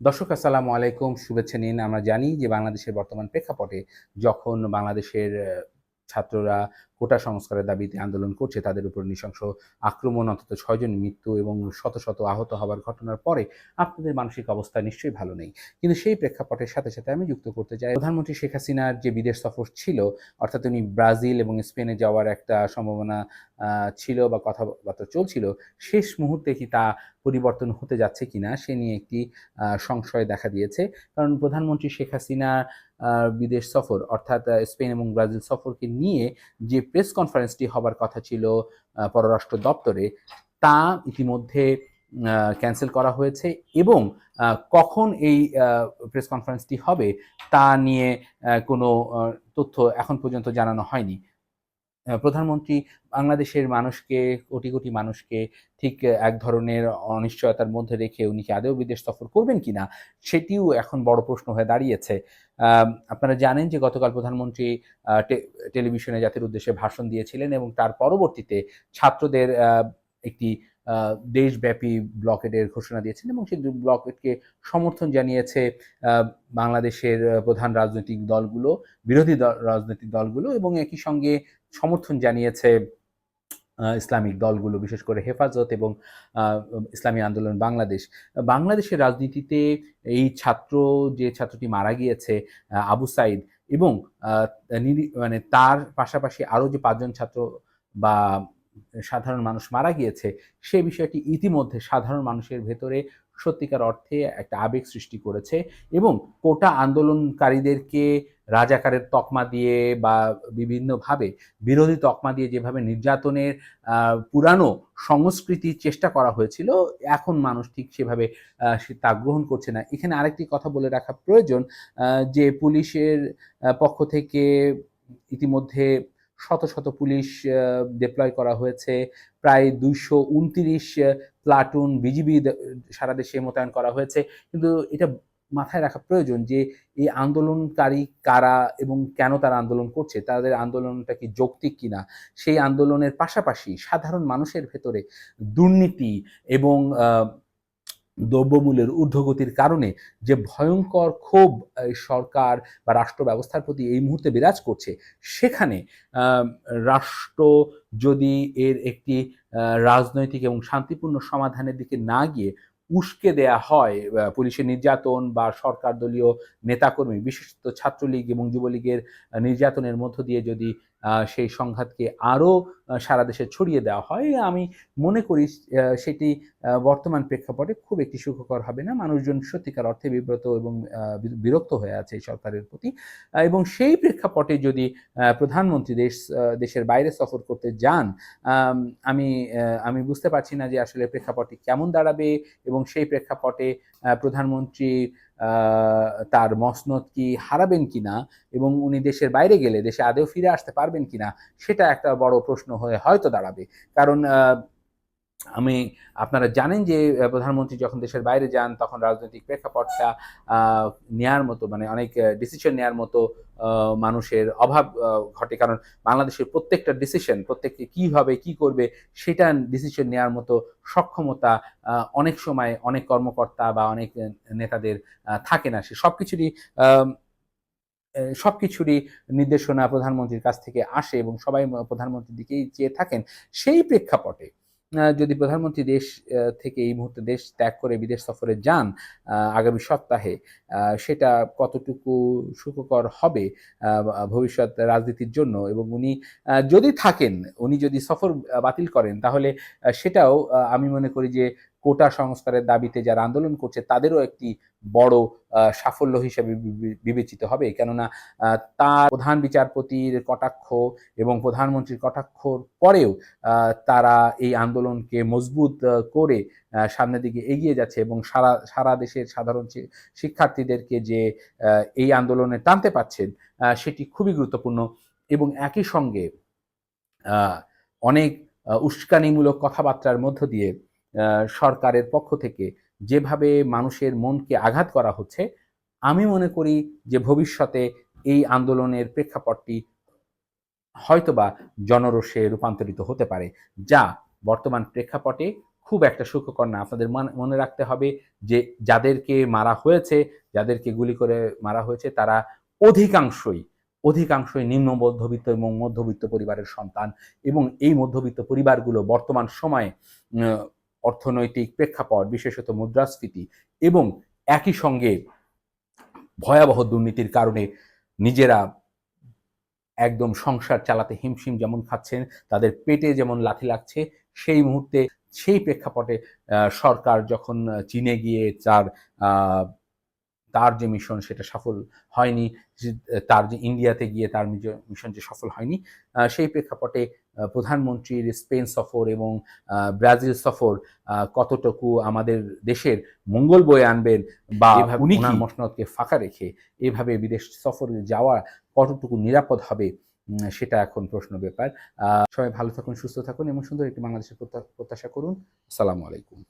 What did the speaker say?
দর্শক আসসালামু আলাইকুম। শুভেচ্ছা নিন। আমরা জানি যে বাংলাদেশের বর্তমান প্রেক্ষাপটে যখন বাংলাদেশের ছাত্ররা কোটা সংস্কারের দাবিতে আন্দোলন করছে, তাদের উপর নৃশংস আক্রমণ, অন্তত ছয়জন মৃত্যু এবং শত শত আহত হওয়ার ঘটনার পরে আপনাদের মানসিক অবস্থা নিশ্চয়ই ভালো নেই। কিন্তু সেই প্রেক্ষাপটের সাথে সাথে আমি যুক্ত করতে চাই। প্রধানমন্ত্রী শেখ হাসিনার যে বিদেশ সফর ছিল, অর্থাৎ উনি ব্রাজিল এবং স্পেনে যাওয়ার একটা সম্ভাবনা ছিল বা কথাবার্তা চলছিল, শেষ মুহূর্তে কি তা পরিবর্তন হতে যাচ্ছে কিনা সে নিয়ে একটি সংশয় দেখা দিয়েছে। কারণ প্রধানমন্ত্রী শেখ হাসিনা বিদেশ সফর, অর্থাৎ স্পেন এবং ব্রাজিল সফরকে নিয়ে যে প্রেস কনফারেন্সটি হবার কথা ছিল পররাষ্ট্র দপ্তরে। তা ইতিমধ্যে ক্যান্সেল করা হয়েছে এবং কখন এই প্রেস কনফারেন্সটি হবে তা নিয়ে কোনো তথ্য এখন পর্যন্ত জানানো হয়নি। প্রধানমন্ত্রী বাংলাদেশের মানুষকে, কোটি কোটি মানুষকে ঠিক এক ধরনের অনিশ্চয়তার মধ্যে রেখে উনি কি আদেও বিদেশ সফর করবেন কি না সেটিও এখন বড় প্রশ্ন হয়ে দাঁড়িয়েছে। আপনারা জানেন যে গতকাল প্রধানমন্ত্রী টেলিভিশনে জাতির উদ্দেশ্যে ভাষণ দিয়েছিলেন এবং তার পরবর্তীতে ছাত্রদের একটি দেশব্যাপী ব্লকেটের ঘোষণা দিয়েছেন এবং সেই ব্লকেটকে সমর্থন জানিয়েছে বাংলাদেশের প্রধান রাজনৈতিক দলগুলো, বিরোধী দল রাজনৈতিক দলগুলো এবং একই সঙ্গে সমর্থন জানিয়েছে ইসলামিক দলগুলো, বিশেষ করে হেফাজত এবং ইসলামী আন্দোলন বাংলাদেশ। বাংলাদেশের রাজনীতিতে এই ছাত্র, যে ছাত্রটি মারা গিয়েছে আবু সাইদ এবং মানে তার পাশাপাশি আরও যে পাঁচজন ছাত্র বা সাধারণ মানুষ মারা গিয়েছে, সে বিষয়টি ইতিমধ্যে সাধারণ মানুষের ভেতরে সত্যিকার অর্থে একটা আবেগ সৃষ্টি করেছে এবং কোটা আন্দোলনকারীদেরকে রাজাকারের তকমা দিয়ে বা বিভিন্নভাবে, বিরোধী তকমা দিয়ে যেভাবে নির্যাতনের পুরানো সংস্কৃতির চেষ্টা করা হয়েছিল, এখন মানুষ ঠিক সেভাবে তা গ্রহণ করছে না। এখানে আরেকটি কথা বলে রাখা প্রয়োজন যে পুলিশের পক্ষ থেকে ইতিমধ্যে শত শত পুলিশ ডিপ্লয় করা হয়েছে। প্রায় দুইশো উনত্রিশ প্লাটুন বিজিবি সারা দেশে মোতায়েন করা হয়েছে। কিন্তু এটা মাথায় রাখা প্রয়োজন যে, এই আন্দোলনকারী কারা এবং কেন তারা আন্দোলন করছে? তাদের আন্দোলনটা কি যৌক্তিক কিনা? সেই আন্দোলনের পাশাপাশি সাধারণ মানুষের ভেতরে দুর্নীতি এবং দ্রব্যমূল্যের ঊর্ধ্বগতির কারণে যে ভয়ঙ্কর ক্ষোভ সরকার বা রাষ্ট্র ব্যবস্থার প্রতি এই মুহূর্তে বিরাজ করছে, সেখানে রাষ্ট্র যদি এর একটি রাজনৈতিক এবং শান্তিপূর্ণ সমাধানের দিকে না গিয়ে উস্কে দেয়া হয় পুলিশের নির্যাতন বা সরকার দলীয় নেতাকর্মী, বিশেষত ছাত্রলীগ এবং যুবলীগের নির্যাতনের মধ্য দিয়ে যদি সেই সংঘাতকে আরও সারা দেশে ছড়িয়ে দেওয়া হয়। আমি মনে করি সেটি বর্তমান প্রেক্ষাপটে খুব একটি সুখকর হবে না। মানুষজন সত্যিকার অর্থে বিব্রত এবং বিরক্ত হয়ে আছে এই সরকারের প্রতি। এবং সেই প্রেক্ষাপটে যদি প্রধানমন্ত্রী দেশ দেশের বাইরে সফর করতে যান, আমি আমি বুঝতে পারছি না যে আসলে প্রেক্ষাপটটি কেমন দাঁড়াবে এবং সেই প্রেক্ষাপটে প্রধানমন্ত্রী তার মসনদ কি হারাবেন কি না এবং উনি দেশের বাইরে গেলে দেশে আদেও ফিরে আসতে পারবেন কি না সেটা একটা বড় প্রশ্ন হয়ে হয়তো দাঁড়াবে। কারণ আমি, আপনারা জানেন যে প্রধানমন্ত্রী যখন দেশের বাইরে যান, তখন রাজনৈতিক প্রেক্ষাপটটা নেয়ার মতো মানে অনেক ডিসিশন নেয়ার মতো মানুষের অভাব ঘটে। কারণ বাংলাদেশের প্রত্যেকটা ডিসিশন প্রত্যেককে কি হবে, কি করবে, সেটা ডিসিশন নেয়ার মতো সক্ষমতা অনেক সময় অনেক কর্মকর্তা বা অনেক নেতাদের থাকে না। সে সব কিছুরই সব কিছুরই নির্দেশনা প্রধানমন্ত্রীর কাছ থেকে আসে এবং সবাই প্রধানমন্ত্রীর দিকেই চেয়ে থাকেন। সেই প্রেক্ষাপটে যদি প্রধানমন্ত্রী দেশ থেকে এই মুহূর্তে দেশ ত্যাগ করে বিদেশ সফরে যান আগামী সপ্তাহে সেটা কতটুকু সুখকর হবে ভবিষ্যৎ রাজনীতির জন্য এবং উনি যদি থাকেন, উনি যদি সফর বাতিল করেন, তাহলে সেটাও আমি মনে করি যে কোটা সংস্কারের দাবিতে যারা আন্দোলন করছে, তাদেরও একটি বড় সাফল্য হিসেবে বিবেচিত হবে। কেননা তার প্রধান বিচারপতির কটাক্ষ এবং প্রধানমন্ত্রীর কটাক্ষর পরেও তারা এই আন্দোলনকে মজবুত করে সামনের দিকে এগিয়ে যাচ্ছে এবং সারা সারা দেশের সাধারণ শিক্ষার্থীদেরকে যে এই আন্দোলনে টানতে পারছেন সেটি খুবই গুরুত্বপূর্ণ এবং একই সঙ্গে অনেক উস্কানিমূলক কথাবার্তার মধ্য দিয়ে সরকারের পক্ষ থেকে যেভাবে মানুষের মনকে আঘাত করা হচ্ছে, আমি মনে করি যে ভবিষ্যতে এই আন্দোলনের প্রেক্ষাপটটি হয়তোবা জনরোষে রূপান্তরিত হতে পারে, যা বর্তমান প্রেক্ষাপটে খুব একটা সুখকর না। আপনাদের মনে রাখতে হবে যে যাদেরকে মারা হয়েছে, যাদেরকে গুলি করে মারা হয়েছে, তারা অধিকাংশই অধিকাংশই নিম্ন মধ্যবিত্ত এবং মধ্যবিত্ত পরিবারের সন্তান এবং এই মধ্যবিত্ত পরিবারগুলো বর্তমান সময়ে অর্থনৈতিক প্রেক্ষাপট, বিশেষত মুদ্রাস্ফীতি এবং একই সঙ্গে ভয়াবহ দুর্নীতির কারণে নিজেরা একদম সংসার চালাতে হিমশিম যেমন খাচ্ছেন, তাদের পেটে যেমন লাথি লাগছে, সেই মুহূর্তে সেই প্রেক্ষাপটে সরকার যখন চীনে গিয়ে তার তার যে মিশন সেটা সফল হয়নি তার যে ইন্ডিয়াতে গিয়ে তার মিশন যে সফল হয়নি সেই প্রেক্ষাপটে প্রধানমন্ত্রীর স্পেন সফর এবং ব্রাজিল সফর কতটুকু আমাদের দেশের মঙ্গল বয়ে আনবেন বা উনি মসনদকে ফাঁকা রেখে এভাবে বিদেশ সফরে যাওয়া কতটুকু নিরাপদ হবে সেটা এখন প্রশ্ন ব্যাপার। আহ, সবাই ভালো থাকুন সুস্থ থাকুন এবং সুন্দর একটি বাংলাদেশের প্রত্যা- প্রত্যাশা করুন। আসসালামু আলাইকুম।